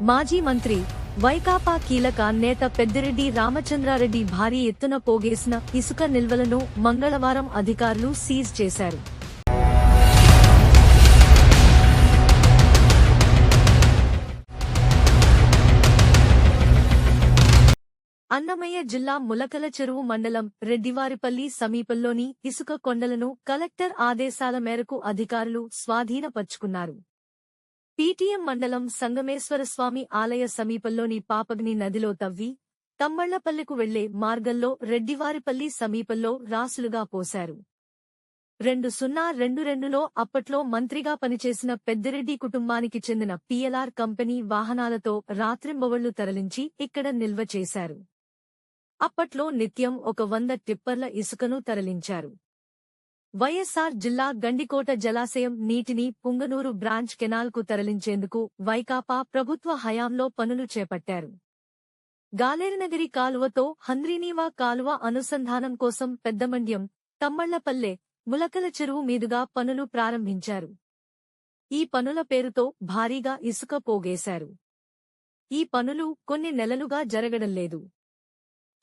మాజీ మంత్రి వైకాపా కీలక నేత పెద్దిరెడ్డి రామచంద్రారెడ్డి భారీ ఎత్తున పోగేసిన ఇసుక నిల్వలను మంగళవారం అధికారులు సీజ్ చేశారు. అన్నమయ్య జిల్లా ములకల చెరువు మండలం రెడ్డివారిపల్లి సమీపంలోని ఇసుక కొండలను కలెక్టర్ ఆదేశాల మేరకు అధికారులు స్వాధీనపర్చుకున్నారు. పీటీఎం మండలం సంగమేశ్వరస్వామి ఆలయ సమీపంలోని పాపగ్ని నదిలో తవ్వి తమ్మళ్ళపల్లెకు వెళ్ళే మార్గంలో రెడ్డివారిపల్లి సమీపంలో రాసులుగా పోశారు. రెండు సున్నా రెండు రెండులో అప్పట్లో మంత్రిగా పనిచేసిన పెద్దిరెడ్డి కుటుంబానికి చెందిన పిఎల్ఆర్ కంపెనీ వాహనాలతో రాత్రింబవళ్ళు తరలించి ఇక్కడ నిల్వ చేశారు. అప్పట్లో నిత్యం ఒక వంద టిప్పర్ల ఇసుకను తరలించారు. వైఎస్సార్ జిల్లా గండికోట జలాశయం నీటిని పుంగనూరు బ్రాంచ్ కెనాల్కు తరలించేందుకు వైకాపా ప్రభుత్వ హయాంలో పనులు చేపట్టారు. గాలేరినగిరి కాలువతో హంద్రీనీవా కాలువ అనుసంధానం కోసం పెద్దమండ్యం తమ్మళ్ళపల్లె ములకల చెరువు మీదుగా పనులు ప్రారంభించారు. ఈ పనుల పేరుతో భారీగా ఇసుక పోగేశారు. ఈ పనులు కొన్ని నెలలుగా జరగడం లేదు.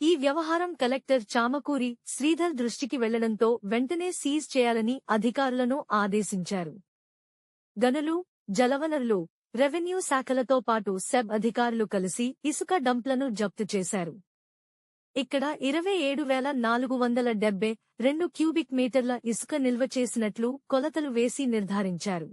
ఈ వ్యవహారం కలెక్టర్ చామకూరి శ్రీధర్ దృష్టికి వెళ్ళడంతో వెంటనే సీజ్ చేయాలని అధికారులను ఆదేశించారు. గనులు జలవనరులు రెవెన్యూ శాఖలతో పాటు సెబ్ అధికారులు కలిసి ఇసుక డంప్లను జప్తు చేశారు. ఇక్కడ ఇరవై ఏడు వేల నాలుగు వందల డెబ్బై రెండు క్యూబిక్ మీటర్ల ఇసుక నిల్వ చేసినట్లు కొలతలు వేసి నిర్ధారించారు.